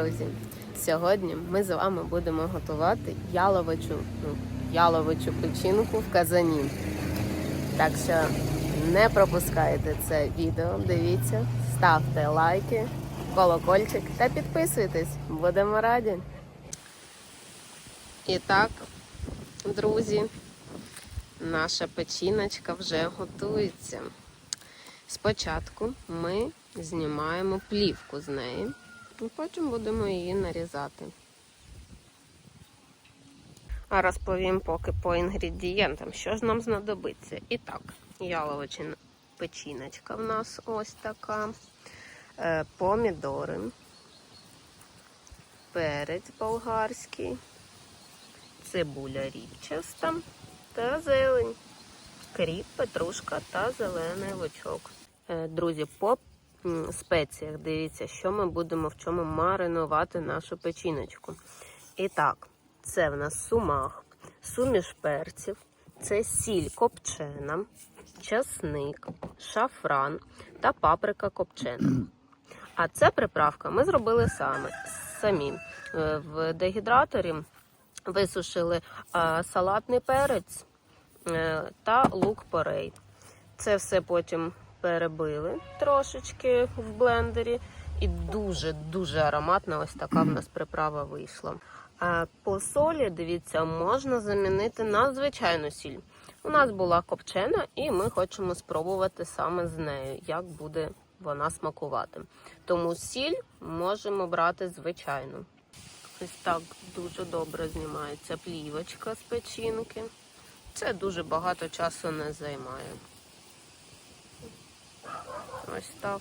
Друзі! Сьогодні ми з вами будемо готувати яловичу, ну, яловичу печінку в казані. Так що не пропускайте це відео, дивіться, ставте лайки, колокольчик та підписуйтесь. Будемо раді. І так, друзі, наша печіночка вже готується. Спочатку ми знімаємо плівку з неї, потім будемо її нарізати. А розповім поки по інгредієнтам, що ж нам знадобиться. І так, яловичина печіночка в нас ось така, е, помідори, перець болгарський, цибуля ріпчаста та зелень, кріп, петрушка та зелений лучок. Е, Друзі, по спеціях дивіться, що ми будемо в чому маринувати нашу печіночку. І так, це в нас сумах, суміш перців, це сіль копчена, часник, шафран та паприка копчена. А це приправка ми зробили саме, самі. Е, В дегідраторі висушили а, салатний перець е, та лук порей. Це все потім перебили трошечки в блендері. І дуже-дуже ароматна ось така в нас приправа вийшла. А по солі, дивіться, можна замінити на звичайну сіль. У нас була копчена, і ми хочемо спробувати саме з нею, як буде вона смакувати. Тому сіль можемо брати звичайну. Ось так дуже добре знімається плівочка з печінки. Це дуже багато часу не займає. Ось так.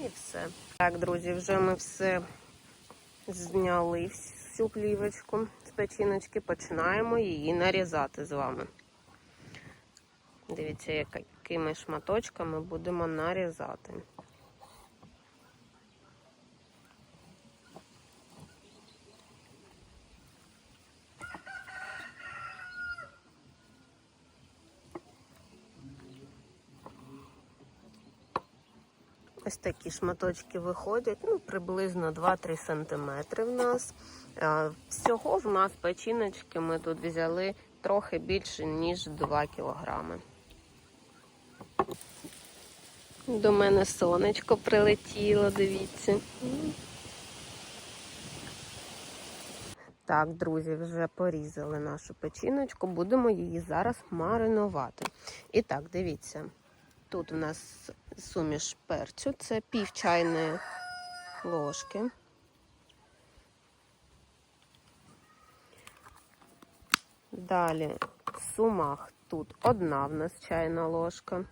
І все. Так, друзі, вже ми все зняли всю плівочку з печіночки. Починаємо її нарізати з вами. Дивіться, якими шматочками будемо нарізати. Такі шматочки виходять, ну, приблизно 2-3 см в нас. Всього в нас печіночки ми тут взяли трохи більше, ніж 2 кілограми. До мене сонечко прилетіло, дивіться. Так, друзі, вже порізали нашу печіночку, будемо її зараз маринувати. І так, дивіться. Тут у нас суміш перцю, це пів чайної ложки. Далі в сумах тут одна в нас чайна ложка.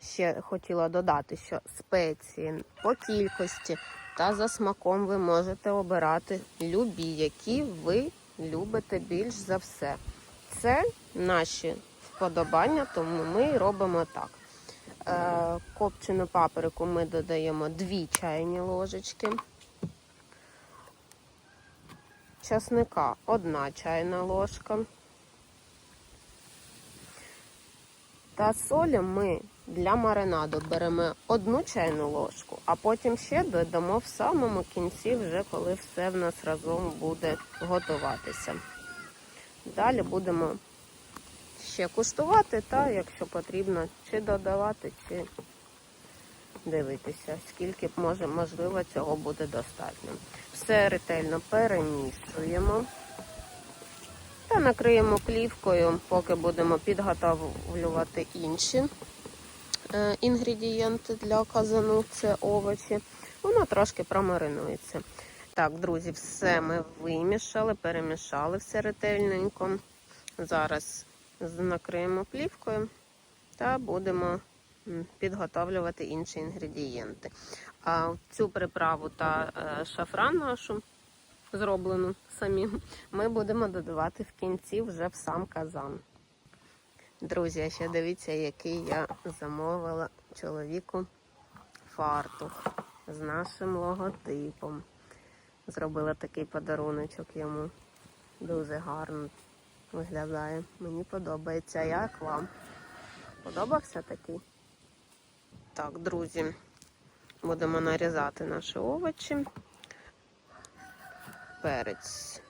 Ще хотіла додати, що спеції по кількості та за смаком ви можете обирати любі, які ви любите більш за все. Це наші вподобання, тому ми робимо так. Е, Копчену паприку ми додаємо 2 чайні ложечки. Часника 1 чайна ложка. Та солі ми для маринаду беремо одну чайну ложку, а потім ще додамо в самому кінці, вже коли все в нас разом буде готуватися. Далі будемо ще куштувати, та якщо потрібно, чи додавати, чи дивитися, скільки може, можливо цього буде достатньо. Все ретельно перемішуємо та накриємо плівкою, поки будемо підготовлювати інші е, інгредієнти для казану, це овочі. Воно трошки промаринується. Так, друзі, все ми вимішали, перемішали все ретельненько. Зараз накриємо плівкою та будемо підготовлювати інші інгредієнти. А цю приправу та е, шафран нашу зроблену самі, ми будемо додавати в кінці вже в сам казан. Друзі, ще дивіться, який я замовила чоловіку фартух з нашим логотипом. Зробила такий подаруночок йому. Дуже гарно виглядає. Мені подобається. Як вам? Подобався такий? Так, друзі, будемо нарізати наші овочі. Перець.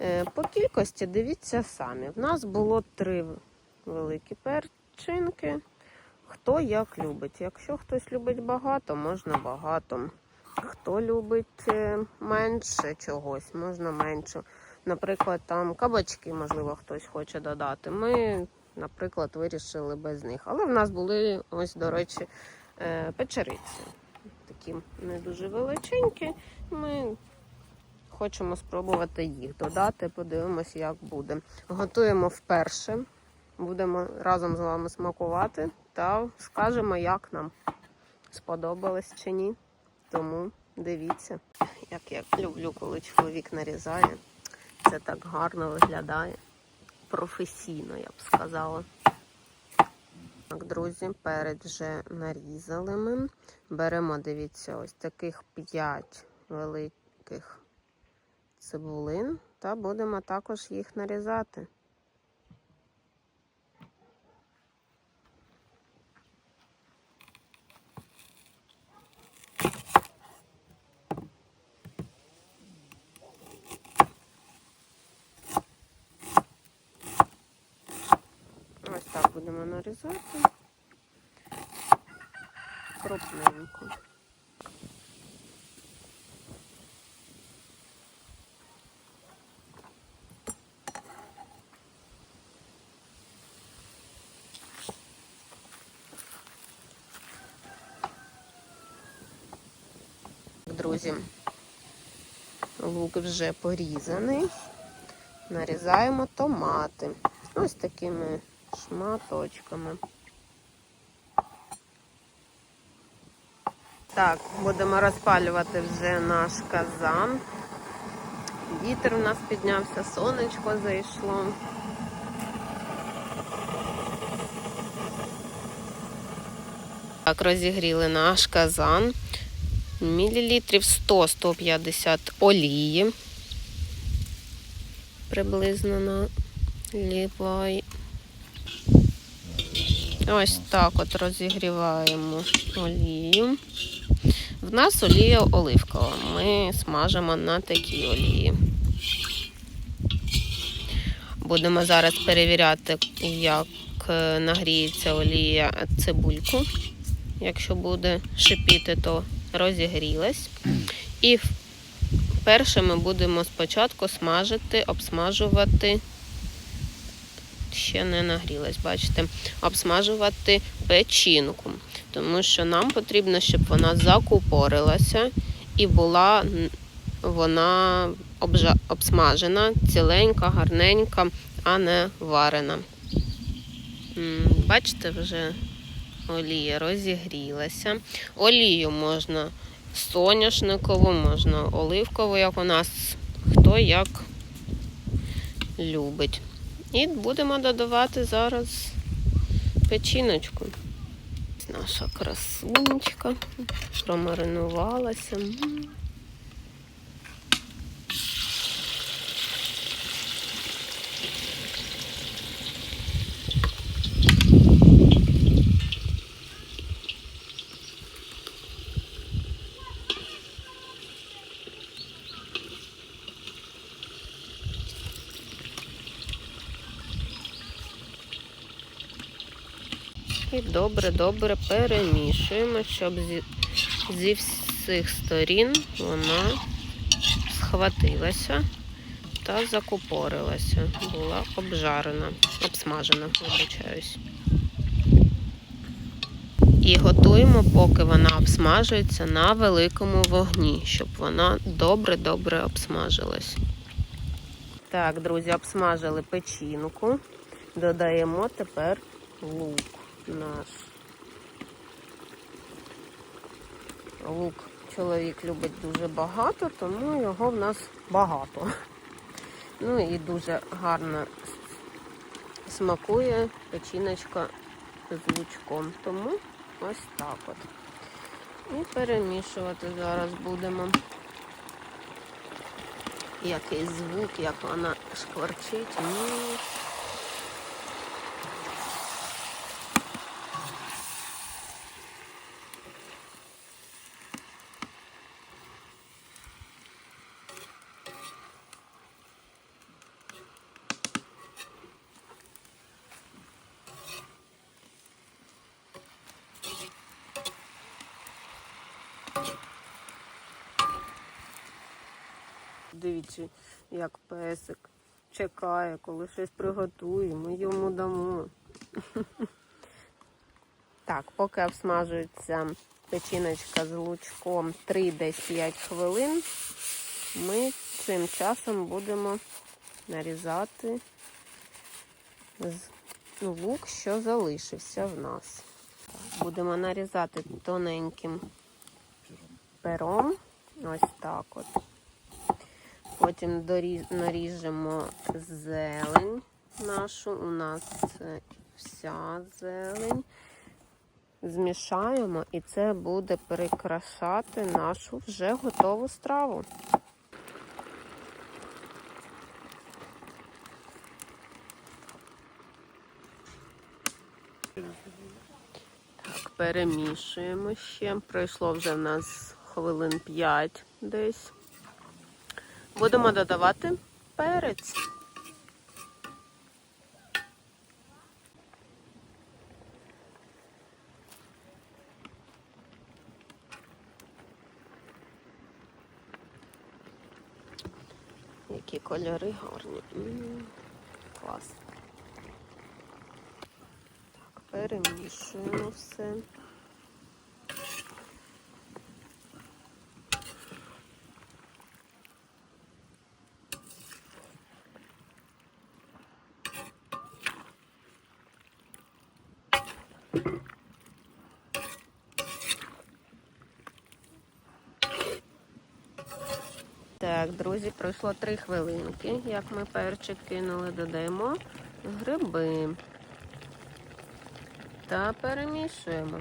Е, По кількості дивіться самі. В нас було три великі перчинки. Хто як любить. Якщо хтось любить багато, можна багато. Хто любить е, менше чогось, можна менше. Наприклад, там кабачки, можливо, хтось хоче додати. Ми, наприклад, вирішили без них. Але в нас були ось, до речі, е, печериці. Такі не дуже величенькі. Ми хочемо спробувати їх додати, подивимось, як буде. Готуємо вперше. Будемо разом з вами смакувати та скажемо, як нам сподобалось чи ні. Тому дивіться, як я люблю, коли чоловік нарізає. Це так гарно виглядає. Професійно, я б сказала. Так, друзі, перець вже нарізали ми. Беремо, дивіться, ось таких 5 великих цибулин та будемо також їх нарізати. Ось так будемо нарізати. Крупненько. Друзі, лук вже порізаний. Нарізаємо томати. Ось такими шматочками. Так, будемо розпалювати вже наш казан. Вітер у нас піднявся, сонечко зайшло. Так, розігріли наш казан. Мілілітрів 100-150 олії. Приблизно наливай. Ось так от розігріваємо олію. В нас олія оливкова. Ми смажимо на такій олії. Будемо зараз перевіряти, як е, нагріється олія цибульку. Якщо буде шипіти, то розігрілась. І перше ми будемо спочатку смажити, обсмажувати. Ще не нагрілась, бачите, обсмажувати печінку, тому що нам потрібно, щоб вона закупорилася і була вона обсмажена, ціленька, гарненька, а не варена. Бачите, вже олія розігрілася. Олію можна соняшникову, можна оливкову, як у нас хто як любить. І будемо додавати зараз печіночку. Наша красунечка промаринувалася. І добре-добре перемішуємо, щоб зі, зі всіх сторін вона схватилася та закупорилася, була обжарена, обсмажена, вибачаюсь. І готуємо, поки вона обсмажується на великому вогні, щоб вона добре-добре обсмажилась. Так, друзі, обсмажили печінку. Додаємо тепер лук наш. Лук чоловік любить дуже багато, тому його в нас багато. Ну і дуже гарно смакує печіночка з лучком. Тому ось так от. І перемішувати зараз будемо. Який звук, як вона шкварчить. Дивіться, як песик чекає, коли щось приготуємо, ми йому дамо. Так, поки обсмажується печіночка з лучком 3 десь 5 хвилин, ми цим часом будемо нарізати лук, що залишився в нас. Будемо нарізати тоненьким пером. Ось так от. Потім наріжемо зелень нашу. У нас це вся зелень. Змішаємо, і це буде прикрашати нашу вже готову страву. Перемішуємо ще. Пройшло вже в нас хвилин 5 десь. Будемо додавати перець. Які кольори гарні. М, Клас. Так, перемішуємо все. Так, друзі, пройшло три хвилинки. Як ми перчик кинули, додаємо гриби та перемішуємо.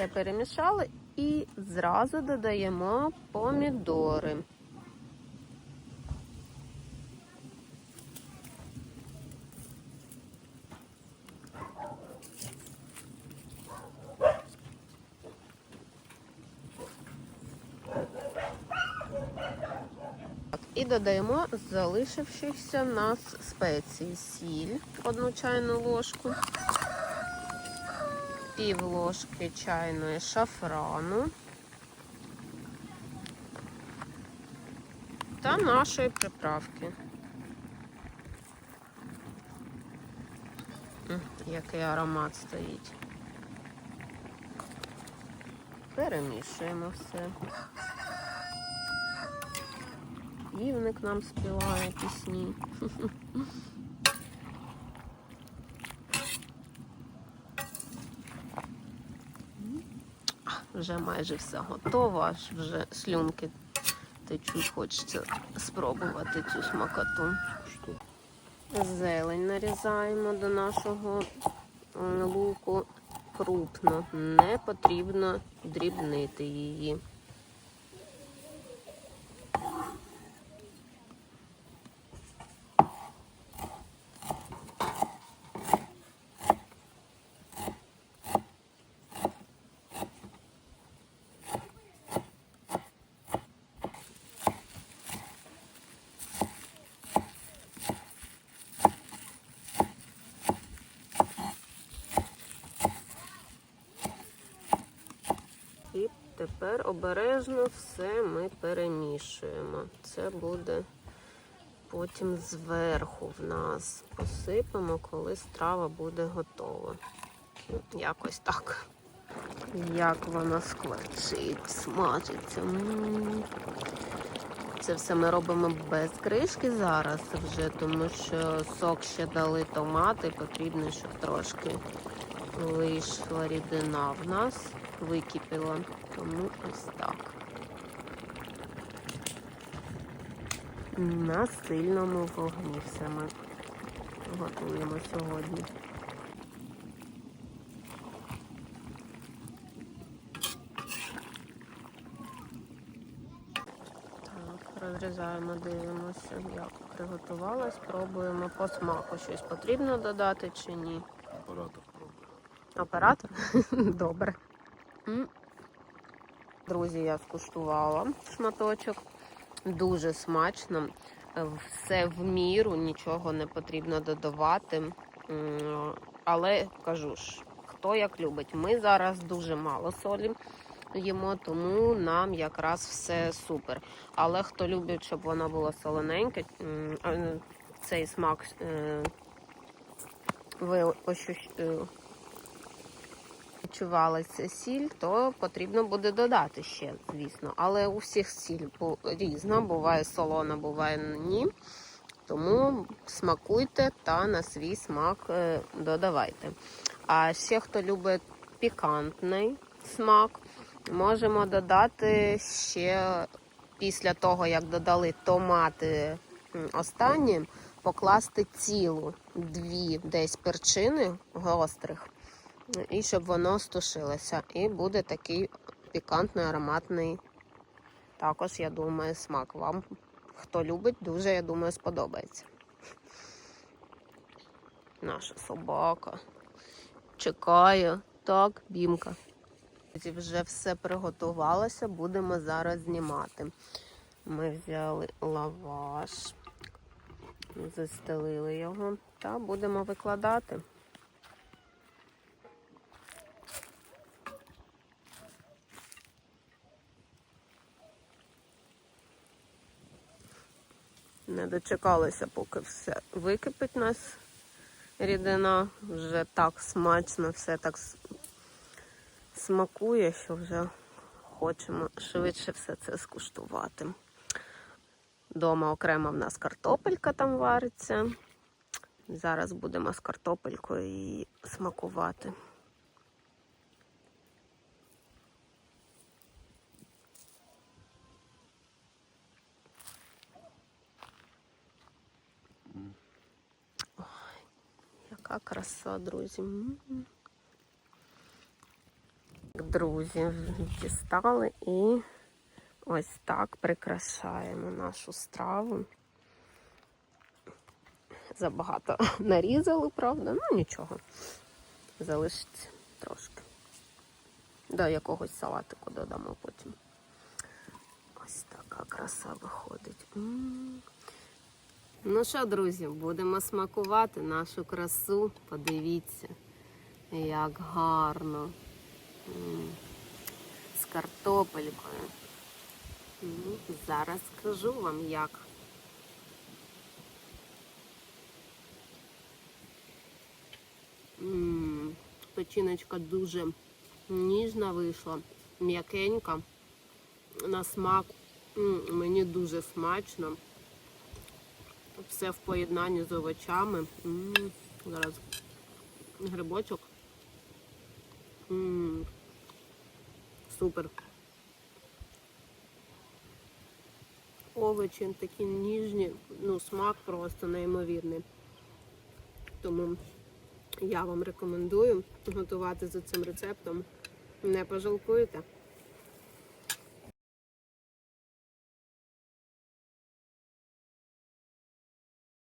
Все перемішали і зразу додаємо помідори. І додаємо залишившихся в нас спеції. Сіль, одну чайну ложку, пів ложки чайної шафрану та нашої приправки. Який аромат стоїть. Перемішуємо все. Півник нам співає пісні. Вже майже все готово, аж вже слюнки течуть, хочеться спробувати цю смакоту. Зелень нарізаємо до нашого луку крупно. Не потрібно дрібнити її. І тепер обережно все ми перемішуємо. Це буде потім зверху в нас. Посипемо, коли страва буде готова. Якось так. Як вона скварчить, смажиться. Це все ми робимо без кришки зараз вже, тому що сок ще дали томати, потрібно, щоб трошки вийшла рідина в нас, википіла. Тому ось так. На сильному вогні все ми готуємо сьогодні. Так, розрізаємо, дивимося, як приготувалась, пробуємо по смаку щось потрібно додати чи ні. Апаратор пробує. Оператор? Добре. Друзі, я скуштувала шматочок. Дуже смачно. Е, Все в міру, нічого не потрібно додавати. Але кажу ж, хто як любить. Ми зараз дуже мало солі їмо, тому нам якраз все супер. Але хто любить, щоб вона була солоненька, е, цей смак е, ви е, сіль, то потрібно буде додати ще, звісно. Але у всіх сіль різна, буває солона, буває ні. Тому смакуйте та на свій смак е, додавайте. А ще хто любить пікантний смак, можемо додати ще після того, як додали томати м, останні, покласти цілу дві десь перчини гострих, і щоб воно стушилося. І буде такий пікантний, ароматний, також, я думаю, смак. Вам, хто любить, дуже, я думаю, сподобається. Наша собака чекає. Так, бімка. Вже все приготувалося, будемо зараз знімати. Ми взяли лаваш, застелили його та будемо викладати. Не дочекалися, поки все википить нас рідина. Вже так смачно, все так смакує, що вже хочемо швидше все це скуштувати. Дома окремо в нас картопелька там вариться. Зараз будемо з картопелькою її смакувати. Яка краса, друзі. Друзі, дістали і ось так прикрашаємо нашу страву. Забагато нарізали, правда? Ну нічого. Залишиться трошки. До якогось салатику додамо потім. Ось така краса виходить. Ну що, друзі, будемо смакувати нашу красу. Подивіться, як гарно. З картопелькою. М, Зараз скажу вам як. Печіночка дуже ніжна вийшла, м'якенька. На смак мені дуже смачно. Все в поєднанні з овочами. М, Зараз грибочок. М, Супер. Овочі такі ніжні, ну смак просто неймовірний. Тому я вам рекомендую готувати за цим рецептом. Не пожалкуєте.